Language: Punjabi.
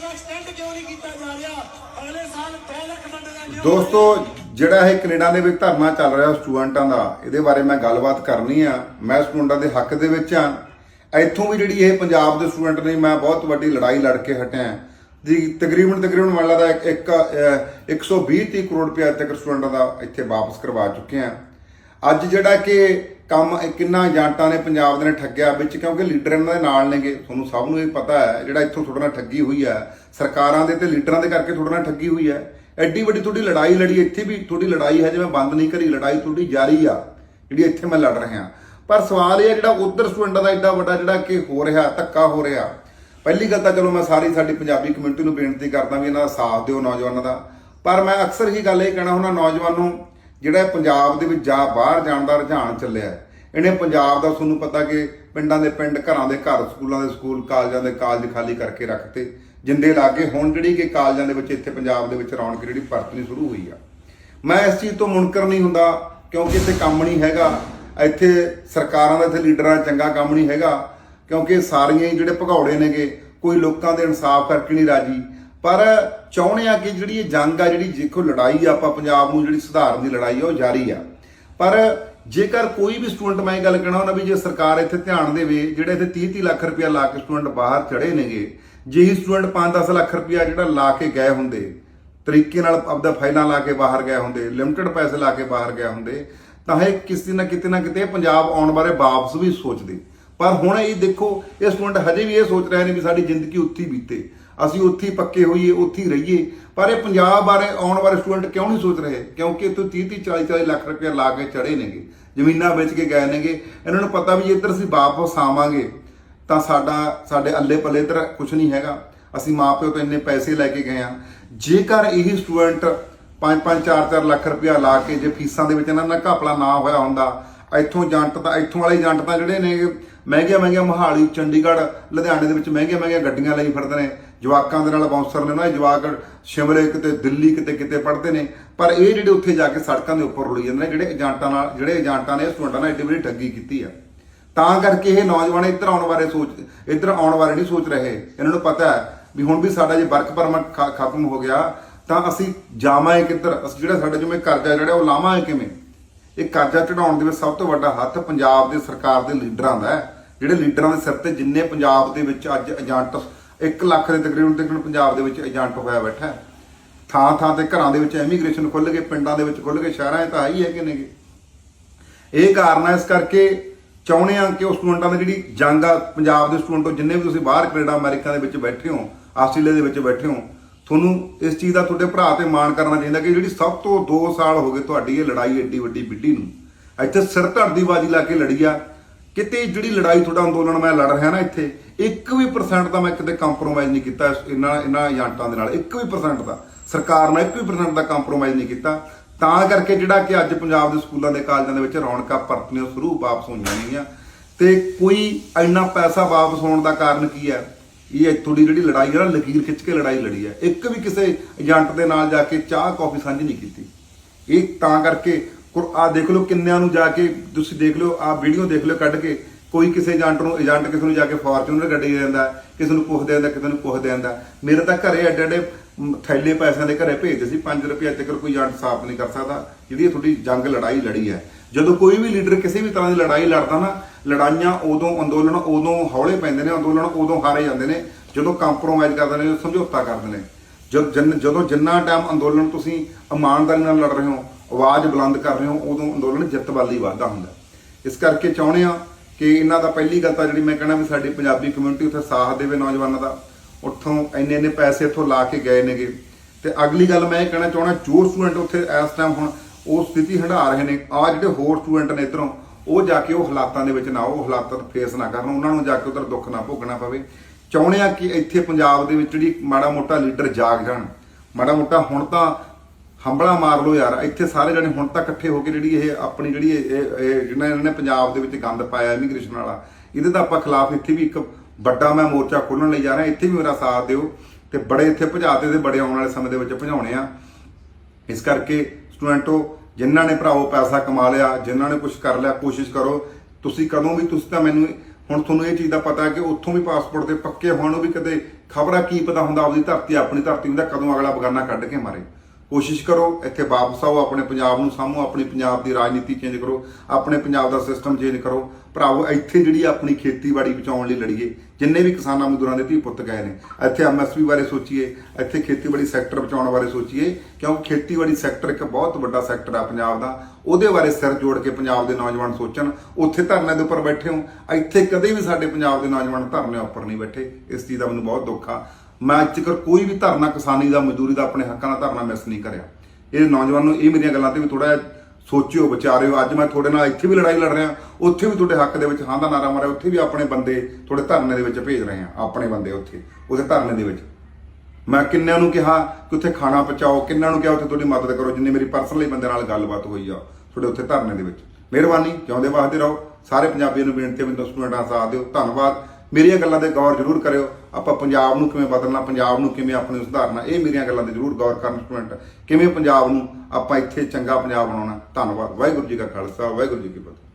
ਦਾ ਐਕਸਟੈਂਡ ਕਿਉਂ ਨਹੀਂ ਕੀਤਾ ਜਾ ਰਿਹਾ? ਅਗਲੇ ਸਾਲ 2 ਲੱਖ ਬੰਦੇ ਦੋਸਤੋ ਜਿਹੜਾ ਇਹ ਕੈਨੇਡਾ ਦੇ ਵਿੱਚ ਧਰਨਾ ਚੱਲ ਰਿਹਾ ਸਟੂਡੈਂਟਾਂ ਦਾ ਇਹਦੇ ਬਾਰੇ ਮੈਂ ਗੱਲਬਾਤ ਕਰਨੀ ਆ। ਮੈਂ ਸਟੂਡੈਂਟਾਂ ਦੇ ਹੱਕ ਦੇ ਵਿੱਚ ਆ। ਇੱਥੋਂ ਵੀ ਜਿਹੜੀ ਇਹ ਪੰਜਾਬ ਦੇ ਸਟੂਡੈਂਟ ਨੇ ਮੈਂ ਬਹੁਤ ਵੱਡੀ ਲੜਾਈ ਲੜ ਕੇ ਹਟਿਆ। ਦੀ ਤਕਰੀਬਨ ਤਕਰੀਬਨ ਮੰਨ ਲਾ ਇੱਕ ਇੱਕ, ਅਹ, 120 30 ਕਰੋੜ ਰੁਪਏ ਤੱਕ ਸਟੂਡੈਂਟਾਂ ਦਾ ਇੱਥੇ ਵਾਪਸ ਕਰਵਾ ਚੁੱਕੇ ਆ। ਅੱਜ ਜਿਹੜਾ ਕਿ ਕੰਮ ਕਿੰਨਾ ਏਜੰਟਾਂ ਨੇ ਪੰਜਾਬ ਦੇ ਨੇ ਠੱਗਿਆ ਵਿੱਚ, ਕਿਉਂਕਿ ਲੀਡਰ ਇਹਨਾਂ ਦੇ ਨਾਲ ਨੇਗੇ। ਤੁਹਾਨੂੰ ਸਭ ਨੂੰ ਇਹ ਪਤਾ ਹੈ, ਜਿਹੜਾ ਇੱਥੋਂ ਤੁਹਾਡੇ ਨਾਲ ਠੱਗੀ ਹੋਈ ਹੈ, ਸਰਕਾਰਾਂ ਦੇ ਤੇ ਲੀਡਰਾਂ ਦੇ ਕਰਕੇ ਤੁਹਾਡੇ ਨਾਲ ਠੱਗੀ ਹੋਈ ਹੈ। ਐਡੀ ਵੱਡੀ ਤੁਹਾਡੀ ਲੜਾਈ ਲੜੀ, ਇੱਥੇ ਵੀ ਤੁਹਾਡੀ ਲੜਾਈ ਹੈ, ਜਿਵੇਂ ਬੰਦ ਨਹੀਂ ਕਰੀ, ਲੜਾਈ ਤੁਹਾਡੀ ਜਾਰੀ ਆ, ਜਿਹੜੀ ਇੱਥੇ ਮੈਂ ਲੜ ਰਿਹਾ। ਪਰ ਸਵਾਲ ਇਹ ਹੈ ਜਿਹੜਾ ਉਧਰ ਸਟੂਡੈਂਟਾਂ ਦਾ ਐਡਾ ਵੱਡਾ ਜਿਹੜਾ ਕਿ ਹੋ ਰਿਹਾ, ਧੱਕਾ ਹੋ ਰਿਹਾ। ਪਹਿਲੀ ਗੱਲ ਤਾਂ ਚਲੋ ਮੈਂ ਸਾਰੀ ਸਾਡੀ ਪੰਜਾਬੀ ਕਮਿਊਨਿਟੀ ਨੂੰ ਬੇਨਤੀ ਕਰਦਾ ਵੀ ਇਹਨਾਂ ਦਾ ਸਾਥ ਦਿਓ ਨੌਜਵਾਨਾਂ ਦਾ। ਪਰ ਮੈਂ ਅਕਸਰ ਹੀ ਗੱਲ ਇਹ ਕਹਿਣਾ ਹੁੰਦਾ, ਨੌਜਵਾਨ ਨੂੰ ਜਿਹੜਾ ਪੰਜਾਬ ਦੇ ਵਿੱਚ ਜਾ ਬਾਹਰ ਜਾਣ ਦਾ ਰੁਝਾਨ ਚੱਲਿਆ ਇਹਨੇ ਪੰਜਾਬ ਦਾ ਤੁਹਾਨੂੰ ਪਤਾ ਕਿ ਪਿੰਡਾਂ ਦੇ ਪਿੰਡ, ਘਰਾਂ ਦੇ ਘਰ, ਸਕੂਲਾਂ ਦੇ ਸਕੂਲ, ਕਾਲਜਾਂ ਦੇ ਕਾਲਜ ਖਾਲੀ ਕਰਕੇ ਰੱਖਤੇ। ਜਿੰਦੇ ਲਾਗੇ ਹੁਣ ਜਿਹੜੀ ਕਿ ਕਾਲਜਾਂ ਦੇ ਵਿੱਚ ਇੱਥੇ ਪੰਜਾਬ ਦੇ ਵਿੱਚ ਰੌਣਕ ਜਿਹੜੀ ਪਰਤਣੀ ਸ਼ੁਰੂ ਹੋਈ ਆ। ਮੈਂ ਇਸ ਚੀਜ਼ ਤੋਂ ਮੁਨਕਰ ਨਹੀਂ ਹੁੰਦਾ, ਕਿਉਂਕਿ ਇੱਥੇ ਕੰਮ ਨਹੀਂ ਹੈਗਾ। ਇੱਥੇ ਸਰਕਾਰਾਂ ਦਾ ਇੱਥੇ ਲੀਡਰਾਂ ਦਾ ਚੰਗਾ ਕੰਮ ਨਹੀਂ ਹੈਗਾ, ਕਿਉਂਕਿ ਸਾਰੀਆਂ ਹੀ ਜਿਹੜੇ ਭਗੌੜੇ ਨੇਗੇ, ਕੋਈ ਲੋਕਾਂ ਦੇ ਇਨਸਾਫ ਕਰਕੇ ਨਹੀਂ ਰਾਜੀ। ਪਰ ਚਾਹੁੰਦੇ ਆ ਕਿ ਜਿਹੜੀ ਇਹ ਜੰਗ ਆ, ਜਿਹੜੀ ਦੇਖੋ ਲੜਾਈ ਆ, ਆਪਾਂ ਪੰਜਾਬ ਨੂੰ ਜਿਹੜੀ ਸੁਧਾਰਨ ਦੀ ਲੜਾਈ ਆ, ਉਹ ਜਾਰੀ ਆ। ਪਰ ਜੇਕਰ ਕੋਈ ਵੀ ਸਟੂਡੈਂਟ, ਮੈਂ ਇਹ ਗੱਲ ਕਹਿਣਾ ਹੁੰਦਾ ਵੀ ਜੇ ਸਰਕਾਰ ਇੱਥੇ ਧਿਆਨ ਦੇਵੇ, ਜਿਹੜੇ ਇੱਥੇ 30 30 ਲੱਖ ਰੁਪਇਆ ਲਾ ਕੇ ਸਟੂਡੈਂਟ ਬਾਹਰ ਚੜੇ ਨੇਗੇ ਜਿਹੀ ਸਟੂਡੈਂਟ 5-10 ਲੱਖ ਰੁਪਇਆ ਜਿਹੜਾ ਲਾ ਕੇ ਗਏ ਹੁੰਦੇ, ਤਰੀਕੇ ਨਾਲ ਆਪਦਾ ਫਾਈਲਾਂ ਲਾ ਕੇ ਬਾਹਰ ਗਏ ਹੁੰਦੇ, ਲਿਮਟਿਡ ਪੈਸੇ ਲਾ ਕੇ ਬਾਹਰ ਗਏ ਹੁੰਦੇ, ਤਾਂ ਇਹ ਕਿਸੇ ਨਾ ਕਿਤੇ ਨਾ ਕਿਤੇ ਪੰਜਾਬ ਆਉਣ ਬਾਰੇ ਵਾਪਸ ਵੀ ਸੋਚਦੇ। ਪਰ ਹੁਣ ਇਹ ਦੇਖੋ, ਇਹ ਸਟੂਡੈਂਟ ਹਜੇ ਵੀ ਇਹ ਸੋਚ ਰਹੇ ਨੇ ਵੀ ਸਾਡੀ ਜ਼ਿੰਦਗੀ ਉੱਥੇ ਬੀਤੇ। ਅਸੀਂ ਉੱਥੇ ਹੀ ਪੱਕੇ ਹੋਈਏ, ਉੱਥੇ ਹੀ ਰਹੀਏ। ਪਰ ਇਹ ਪੰਜਾਬ ਬਾਰੇ ਆਉਣ ਵਾਲੇ ਸਟੂਡੈਂਟ ਕਿਉਂ ਨਹੀਂ ਸੋਚ ਰਹੇ? ਕਿਉਂਕਿ ਇੱਥੋਂ 30 30 40 40 ਲੱਖ ਰੁਪਏ ਲਾ ਕੇ ਚੜੇ ਨੇਗੇ। ਜ਼ਮੀਨਾਂ ਵੇਚ ਕੇ ਗਏ ਨੇਗੇ। ਇਹਨਾਂ ਨੂੰ ਪਤਾ ਵੀ ਜੇ ਇੱਧਰ ਅਸੀਂ ਵਾਪਸ ਆਵਾਂਗੇ। ਤਾਂ ਸਾਡਾ, ਸਾਡੇ ਅੱਲੇ ਪੱਲੇ ਇੱਧਰ ਕੁਝ ਨਹੀਂ ਹੈਗਾ। ਅਸੀਂ ਮਾਪਿਓ ਤੋਂ ਇੰਨੇ ਪੈਸੇ ਲੈ ਕੇ ਗਏ ਆ ਜੇਕਰ ਇਹ ਸਟੂਡੈਂਟ 5-5 4-4 ਲੱਖ ਰੁਪਇਆ ਲਾ ਕੇ ਜੇ ਫੀਸਾਂ ਦੇ ਵਿੱਚ ਇਹਨਾਂ ਨਾਲ ਘਪਲਾ ਨਾ ਹੋਇਆ ਹੁੰਦਾ, ਇੱਥੋਂ ਜੰਟ ਤਾਂ, ਇੱਥੋਂ ਵਾਲੇ ਜੰਟ ਤਾਂ ਜਿਹੜੇ ਨੇ ਮਹਿੰਗੀਆਂ ਮਹਿੰਗੀਆਂ ਮੋਹਾਲੀ, ਚੰਡੀਗੜ੍ਹ, ਲੁਧਿਆਣੇ ਦੇ ਵਿੱਚ ਮਹਿੰਗੀਆਂ ਮਹਿੰਗੀਆਂ ਗੱਡੀਆਂ ਲਈ ਫਿਰਦੇ ਨੇ। ਜਵਾਕਾਂ ਦੇ ਨਾਲ ਬਾਉਂਸਰ ਨੇ ਨਾ ਇਹ ਜਵਾਕ ਸ਼ਿਮਲੇ ਕਿਤੇ, ਦਿੱਲੀ ਕਿਤੇ ਕਿਤੇ ਪੜ੍ਹਦੇ ਨੇ। ਪਰ ਇਹ ਜਿਹੜੇ ਉੱਥੇ ਜਾ ਕੇ ਸੜਕਾਂ ਦੇ ਉੱਪਰ ਰੁਲੀ ਜਾਂਦੇ ਨੇ, ਜਿਹੜੇ ਏਜੰਟਾਂ ਨਾਲ, ਜਿਹੜੇ ਏਜੰਟਾਂ ਨੇ ਸਟੂਡੈਂਟਾਂ ਨਾਲ ਐਡੀ ਵੱਡੀ ਠੱਗੀ ਕੀਤੀ ਆ। ਤਾਂ ਕਰਕੇ ਇਹ ਨੌਜਵਾਨ ਇੱਧਰ ਆਉਣ ਬਾਰੇ ਸੋਚ, ਇੱਧਰ ਆਉਣ ਬਾਰੇ ਨਹੀਂ ਸੋਚ ਰਹੇ। ਇਹਨਾਂ ਨੂੰ ਪਤਾ ਹੈ ਵੀ ਹੁਣ ਵੀ ਸਾਡਾ ਜੇ ਵਰਕ ਪਰਮਿਟ ਖ- ਖਤਮ ਹੋ ਗਿਆ, ਤਾਂ ਅਸੀਂ ਜਾਵਾਂਗੇ ਕਿੱਧਰ ਅਸੀਂ ਜਿਹੜਾ ਸਾਡੇ ਜਿਵੇਂ ਕਰਜ਼ਾ ਜਿਹੜਾ, ਉਹ ਲਾਵਾਂਗੇ ਕਿਵੇਂ? ਇਹ ਕਰਜ਼ਾ ਚੜਾਉਣ ਦੇ ਵਿੱਚ ਸਭ ਤੋਂ ਵੱਡਾ ਹੱਥ ਪੰਜਾਬ ਦੇ ਸਰਕਾਰ ਦੇ ਲੀਡਰਾਂ ਦਾ ਹੈ। ਜਿਹੜੇ ਲੀਡਰਾਂ ਦੇ ਸਿਰ ਤੇ ਜਿੰਨੇ ਪੰਜਾਬ ਦੇ ਵਿੱਚ ਅੱਜ ਏਜੰਟ 1 ਲੱਖ ਦੇ ਤਕਰੀਬਨ ਤਕਰੀਬਨ ਪੰਜਾਬ ਦੇ ਵਿੱਚ ਏਜੰਟ ਹੋਇਆ ਬੈਠਾ ਥਾਂ ਥਾਂ ਤੇ ਘਰਾਂ ਦੇ ਵਿੱਚ ਇਮੀਗ੍ਰੇਸ਼ਨ ਖੁੱਲ ਗਏ, ਪਿੰਡਾਂ ਦੇ ਵਿੱਚ ਖੁੱਲ ਗਏ, ਸ਼ਹਿਰਾਂ 'ਚ ਤਾਂ ਆਈ ਹੀ ਹੈ ਕਿ ਨਹੀਂਗੇ ਇਹ ਕਾਰਨ ਹੈ ਇਸ ਕਰਕੇ ਚਾਹੁੰਦੇ ਆ ਕਿ ਉਹ ਸਟੂਡੈਂਟਾਂ ਦੀ ਜਿਹੜੀ ਜੰਗ ਆ ਪੰਜਾਬ ਦੇ ਸਟੂਡੈਂਟ ਤੋਂ, ਜਿੰਨੇ ਵੀ ਤੁਸੀਂ ਬਾਹਰ ਕੈਨੇਡਾ, ਅਮਰੀਕਾ ਦੇ ਵਿੱਚ ਬੈਠੇ ਹੋ, ਆਸਟ੍ਰੇਲੀਆ ਦੇ ਵਿੱਚ ਬੈਠੇ ਹੋ, ਤੁਹਾਨੂੰ ਇਸ ਚੀਜ਼ ਦਾ ਤੁਹਾਡੇ ਭਰਾ ਤੇ ਮਾਣ ਕਰਨਾ ਚਾਹੀਦਾ ਕਿ ਜਿਹੜੀ ਸਭ ਤੋਂ 2 ਸਾਲ ਹੋ ਗਏ ਤੁਹਾਡੀ ਇਹ ਲੜਾਈ ਏਡੀ ਵੱਡੀ ਵਿੱਢੀ ਨੂੰ, ਇੱਥੇ ਸਿਰ ਧੜਦੀ ਬਾਜੀ ਲਾ ਕੇ ਲੜੀ ਆ ਕਿਤੇ ਜਿਹੜੀ ਲੜਾਈ ਤੁਹਾਡਾ ਅੰਦੋਲਨ ਮੈਂ ਲੜ ਰਿਹਾ ਨਾ ਇੱਥੇ 1 ਵੀ ਪਰਸੈਂਟ ਦਾ ਮੈਂ ਕਿਤੇ ਕੰਪਰੋਮਾਈਜ਼ ਨਹੀਂ ਕੀਤਾ ਇਹਨਾਂ ਇਹਨਾਂ ਏਜੰਟਾਂ ਦੇ ਨਾਲ। 1 ਵੀ ਪਰਸੈਂਟ ਦਾ ਸਰਕਾਰ ਨੇ 1 ਵੀ ਪਰਸੈਂਟ ਦਾ ਕੰਪਰੋਮਾਈਜ਼ ਨਹੀਂ ਕੀਤਾ। ਤਾਂ ਕਰਕੇ ਜਿਹੜਾ ਕਿ ਅੱਜ ਪੰਜਾਬ ਦੇ ਸਕੂਲਾਂ ਦੇ ਕਾਲਜਾਂ ਦੇ ਵਿੱਚ ਰੌਣਕਾਂ ਪਰਤਣੀਆਂ ਸ਼ੁਰੂ, ਵਾਪਸ ਹੋਈਆਂ ਨੇਗੀਆਂ ਤੇ ਕੋਈ ਇੰਨਾ ਪੈਸਾ ਵਾਪਸ ਹੋਣ ਦਾ ਕਾਰਨ ਕੀ ਹੈ? ਇਹ ਥੋੜੀ ਜਿਹੜੀ ਲੜਾਈ ਹੈ ਨਾ, ਲਕੀਰ ਖਿੱਚ ਕੇ ਲੜਾਈ ਲੜੀ ਹੈ। ਇੱਕ ਵੀ ਕਿਸੇ ਏਜੰਟ ਦੇ ਨਾਲ ਜਾ ਕੇ ਚਾਹ, ਕਾਫੀ ਸਾਂਝੀ ਨਹੀਂ ਕੀਤੀ। ਇਹ ਤਾਂ ਕਰਕੇ ਆ ਦੇਖ ਲਓ ਕਿੰਨਿਆਂ ਨੂੰ ਜਾ ਕੇ ਤੁਸੀਂ ਦੇਖ ਲਓ ਆ ਵੀਡੀਓ ਦੇਖ ਲਓ ਕੱਢ ਕੇ, ਕੋਈ ਕਿਸੇ ਏਜੰਟ ਨੂੰ ਏਜੰਟ ਕਿਸੇ ਨੂੰ ਜਾ ਕੇ ਫਾਰਚੂਨਰ ਗੱਡੀ ਦਿੰਦਾ, ਕਿਸੇ ਨੂੰ ਕੁਝ ਦੇ ਦਿੰਦਾ, ਕਿਸੇ ਨੂੰ ਕੁਝ ਦੇ ਦਿੰਦਾ। ਮੇਰੇ ਤਾਂ ਘਰੇ ਐਡੇ ਐਡੇ ਥੈਲੇ ਪੈਸਿਆਂ ਦੇ ਘਰੇ ਭੇਜਦੇ ਸੀ 5 ਰੁਪਏ ਤੱਕ ਕੋਈ ਏਜੰਟ ਸਾਫ਼ ਨਹੀਂ ਕਰ ਸਕਦਾ, ਜਿਹੜੀ ਇਹ ਤੁਹਾਡੀ ਜੰਗ ਲੜਾਈ ਲੜੀ ਹੈ। ਜਦੋਂ ਕੋਈ ਵੀ ਲੀਡਰ ਕਿਸੇ ਵੀ ਤਰ੍ਹਾਂ ਦੀ ਲੜਾਈ ਲੜਦਾ ਨਾ, ਲੜਾਈਆਂ ਉਦੋਂ ਅੰਦੋਲਨ, ਉਦੋਂ ਹੌਲੇ ਪੈਂਦੇ ਨੇ, ਅੰਦੋਲਨ ਉਦੋਂ ਹਾਰੇ ਜਾਂਦੇ ਨੇ, ਜਦੋਂ ਕੰਪਰੋਮਾਈਜ਼ ਕਰਦੇ ਨੇ ਸਮਝੌਤਾ ਕਰਦੇ ਨੇ। ਜਦ ਜਿੰਨ- ਜਦੋਂ ਜਿੰਨਾ ਟਾਈਮ ਅੰਦੋਲਨ ਤੁਸੀਂ ਇਮਾਨਦਾਰੀ ਨਾਲ ਲੜ ਰਹੇ ਹੋ ਆਵਾਜ਼ ਬੁਲੰਦ ਕਰ ਰਹੇ ਹੋ, ਉਦੋਂ ਅੰਦੋਲਨ ਜਿੱਤ ਵੱਲ ਹੀ। ਵਧਦਾ ਹੁੰਦਾ ਇਸ ਕਰਕੇ ਚਾਹੁੰਦੇ ਆ ਕਿ ਇਹਨਾਂ ਦਾ ਪਹਿਲੀ ਗੱਲ ਤਾਂ ਜਿਹੜੀ ਮੈਂ ਕਹਿਣਾ ਵੀ ਸਾਡੀ ਪੰਜਾਬੀ ਕਮਿਊਨਿਟੀ ਉੱਥੇ ਸਾਥ ਦੇਵੇ ਨੌਜਵਾਨਾਂ ਦਾ। ਉੱਥੋਂ ਇੰਨੇ ਇੰਨੇ ਪੈਸੇ ਇੱਥੋਂ ਲਾ ਕੇ ਗਏ ਨੇਗੇ। ਤੇ ਅਗਲੀ ਗੱਲ ਮੈਂ ਇਹ ਕਹਿਣਾ ਚਾਹਣਾ ਜੋ ਸਟੂਡੈਂਟ ਉੱਥੇ ਇਸ ਟਾਈਮ ਹੁਣ ਉਹ ਸਥਿਤੀ ਹੰਢਾ ਰਹੇ ਨੇ ਆ ਜਿਹੜੇ ਹੋਰ ਸਟੂਡੈਂਟ ਨੇ ਇਧਰੋਂ, ਉਹ ਜਾ ਕੇ ਉਹ ਹਾਲਾਤਾਂ ਦੇ ਵਿੱਚ ਨਾ ਉਹ ਹਾਲਾਤਾਂ ਫੇਸ ਨਾ ਕਰਨ, ਉਹਨਾਂ ਨੂੰ ਜਾ ਕੇ ਉਧਰ ਦੁੱਖ ਨਾ ਭੋਗਣਾ ਪਵੇ। ਚਾਹੁੰਦੇ ਆ ਕਿ ਇੱਥੇ ਪੰਜਾਬ ਦੇ ਵਿੱਚ ਜਿਹੜੀ ਮਾੜਾ ਮੋਟਾ ਲੀਡਰ ਜਾਗ ਜਾਣ। ਮਾੜਾ ਮੋਟਾ ਹੁਣ ਤਾਂ ਹੰਬਲਾ ਮਾਰ ਲਓ ਯਾਰ, ਇੱਥੇ ਸਾਰੇ ਜਣੇ ਹੁਣ ਤਾਂ ਇਕੱਠੇ ਹੋ ਕੇ ਜਿਹੜੀ ਇਹ ਆਪਣੀ ਜਿਹੜੀ ਇਹ, ਇਹ- ਜਿਹਨਾਂ ਇਹਨਾਂ ਨੇ ਪੰਜਾਬ ਦੇ ਵਿੱਚ ਗੰਦ ਪਾਇਆ ਇਮੀਗ੍ਰੇਸ਼ਨ ਵਾਲਾ। ਇਹਦੇ ਤਾਂ ਆਪਾਂ ਖਿਲਾਫ ਇੱਥੇ ਵੀ ਇੱਕ ਵੱਡਾ ਮੈਂ ਮੋਰਚਾ ਖੋਲਣ ਲਈ ਜਾ ਰਿਹਾ, ਇੱਥੇ ਵੀ ਮੇਰਾ ਸਾਥ ਦਿਓ ਤੇ ਬੜੇ ਇੱਥੇ ਭਜਾਤੇ ਤੇ ਬੜੇ ਆਉਣ ਵਾਲੇ ਸਮੇਂ ਦੇ ਵਿੱਚ ਭਜਾਉਣੇ ਆ। ਇਸ ਕਰਕੇ ਸਟੂਡੈਂਟੋ, ਜਿਨ੍ਹਾਂ ਨੇ ਭਰਾਵੋ ਪੈਸਾ ਕਮਾ ਲਿਆ, ਜਿਨ੍ਹਾਂ ਨੇ ਕੁਝ ਕਰ ਲਿਆ, ਕੋਸ਼ਿਸ਼ ਕਰੋ। ਤੁਸੀਂ ਕਦੋਂ ਵੀ, ਤੁਸੀਂ ਤਾਂ ਮੈਨੂੰ ਹੁਣ ਤੁਹਾਨੂੰ ਇਹ ਚੀਜ਼ ਦਾ ਪਤਾ ਹੈ ਕਿ ਉੱਥੋਂ ਵੀ ਪਾਸਪੋਰਟ ਦੇ ਪੱਕੇ ਹੋਣ ਉਹ ਵੀ ਕਦੇ ਖਬਰਾਂ ਕੀ ਪਤਾ ਹੁੰਦਾ, ਆਪਦੀ ਧਰਤੀ, ਆਪਣੀ ਧਰਤੀ ਹੁੰਦਾ ਕਦੋਂ ਅਗਲਾ ਬਗਾਨਾ ਕੱਢ ਕੇ ਮਾਰੇ। ਕੋਸ਼ਿਸ਼ ਕਰੋ, ਇੱਥੇ ਵਾਪਸ ਆਓ, ਆਪਣੇ ਪੰਜਾਬ ਨੂੰ ਸਾਂਭੋ, ਆਪਣੀ ਪੰਜਾਬ ਦੀ ਰਾਜਨੀਤੀ ਚੇਂਜ ਕਰੋ, ਆਪਣੇ ਪੰਜਾਬ ਦਾ ਸਿਸਟਮ ਚੇਂਜ ਕਰੋ। ਭਰਾਵੋ, ਇੱਥੇ ਜਿਹੜੀ ਆਪਣੀ ਖੇਤੀਬਾੜੀ ਬਚਾਉਣ ਲਈ ਲੜੀਏ ਜਿੰਨੇ ਵੀ ਕਿਸਾਨਾਂ ਮਜ਼ਦੂਰਾਂ ਦੇ ਧੀ ਪੁੱਤ ਗਏ ਨੇ, ਇੱਥੇ ਐਮਐਸਪੀ ਬਾਰੇ ਸੋਚੀਏ, ਇੱਥੇ ਖੇਤੀਬਾੜੀ ਸੈਕਟਰ ਬਚਾਉਣ ਬਾਰੇ ਸੋਚੀਏ, ਕਿਉਂਕਿ ਖੇਤੀਬਾੜੀ ਸੈਕਟਰ ਇੱਕ ਬਹੁਤ ਵੱਡਾ ਸੈਕਟਰ ਆ ਪੰਜਾਬ ਦਾ, ਉਹਦੇ ਬਾਰੇ ਸਿਰ ਜੋੜ ਕੇ ਪੰਜਾਬ ਦੇ ਨੌਜਵਾਨ ਸੋਚਣ, ਉੱਥੇ ਧਰਨੇ ਦੇ ਉੱਪਰ ਬੈਠੇ ਹੋ, ਇੱਥੇ ਕਦੇ ਵੀ ਸਾਡੇ ਪੰਜਾਬ ਦੇ ਨੌਜਵਾਨ ਧਰਨੇ ਉੱਪਰ ਨਹੀਂ ਬੈਠੇ, ਇਸ ਚੀਜ਼ ਦਾ ਮੈਨੂੰ ਬਹੁਤ ਦੁੱਖ ਆ। ਮੈਂ ਅੱਜ ਤੱਕ ਕੋਈ ਵੀ ਧਰਨਾ ਕਿਸਾਨੀ ਦਾ, ਮਜ਼ਦੂਰੀ ਦਾ ਆਪਣੇ ਹੱਕਾਂ ਦਾ ਧਰਨਾ ਮਿਸ ਨਹੀਂ ਕਰਿਆ। ਇਹ ਨੌਜਵਾਨ ਨੂੰ ਇਹ ਮੇਰੀਆਂ ਗੱਲਾਂ ਤੇ ਵੀ ਥੋੜਾ ਸੋਚਿਓ, ਵਿਚਾਰਿਓ। ਅੱਜ ਮੈਂ ਤੁਹਾਡੇ ਨਾਲ ਇੱਥੇ ਵੀ ਲੜਾਈ ਲੜ ਰਿਹਾ, ਉੱਥੇ ਵੀ ਤੁਹਾਡੇ ਹੱਕ ਦੇ ਵਿੱਚ ਹਾਂ ਦਾ ਨਾਰਾ ਮਾਰਿਆ, ਉੱਥੇ ਵੀ ਆਪਣੇ ਬੰਦੇ ਤੁਹਾਡੇ ਧਰਨੇ ਦੇ ਵਿੱਚ ਭੇਜ ਰਹੇ ਆ ਆਪਣੇ ਬੰਦੇ ਉੱਥੇ ਉਹਦੇ ਧਰਨੇ ਦੇ ਵਿੱਚ। ਮੈਂ ਕਿੰਨਿਆਂ ਨੂੰ ਕਿਹਾ ਕਿ ਉੱਥੇ ਖਾਣਾ ਪਹੁੰਚਾਓ, ਕਿੰਨਿਆਂ ਨੂੰ ਕਿਹਾ ਉੱਥੇ ਤੁਹਾਡੀ ਮਦਦ ਕਰੋ, ਜਿੰਨੇ ਮੇਰੀ ਪਰਸਨਲੀ ਬੰਦੇ ਨਾਲ ਗੱਲਬਾਤ ਹੋਈ ਆ, ਤੁਹਾਡੇ ਉੱਥੇ ਧਰਨੇ ਦੇ ਵਿੱਚ। ਮਿਹਰਬਾਨੀ, ਜਿਉਂਦੇ ਵਾਸਤੇ ਰਹੋ। ਸਾਰੇ ਪੰਜਾਬੀਆਂ ਨੂੰ ਬੇਨਤੀ ਹੈ, ਮੈਨੂੰ ਸਟੂਡੈਂਟਾਂ ਸਾਥ ਦਿਓ। ਧੰਨਵਾਦ। ਮੇਰੀਆਂ ਗੱਲਾਂ ਤੇ ਗੌਰ ਜ਼ਰੂਰ ਕਰਿਓ। ਆਪਾਂ ਪੰਜਾਬ ਨੂੰ ਕਿਵੇਂ ਬਦਲਣਾ, ਪੰਜਾਬ ਨੂੰ ਕਿਵੇਂ ਆਪਣੇ ਸੁਧਾਰਨਾ, ਇਹ ਮੇਰੀਆਂ ਗੱਲਾਂ ਤੇ ਜ਼ਰੂਰ ਗੌਰ ਕਰਨ ਸਟੂਡੈਂਟ ਕਿਵੇਂ ਪੰਜਾਬ ਨੂੰ ਆਪਾਂ ਇੱਥੇ ਚੰਗਾ ਪੰਜਾਬ ਬਣਾਉਣਾ। ਧੰਨਵਾਦ। ਵਾਹਿਗੁਰੂ ਜੀ ਕਾ ਖਾਲਸਾ, ਵਾਹਿਗੁਰੂ ਜੀ ਕੀ ਫਤਿਹ।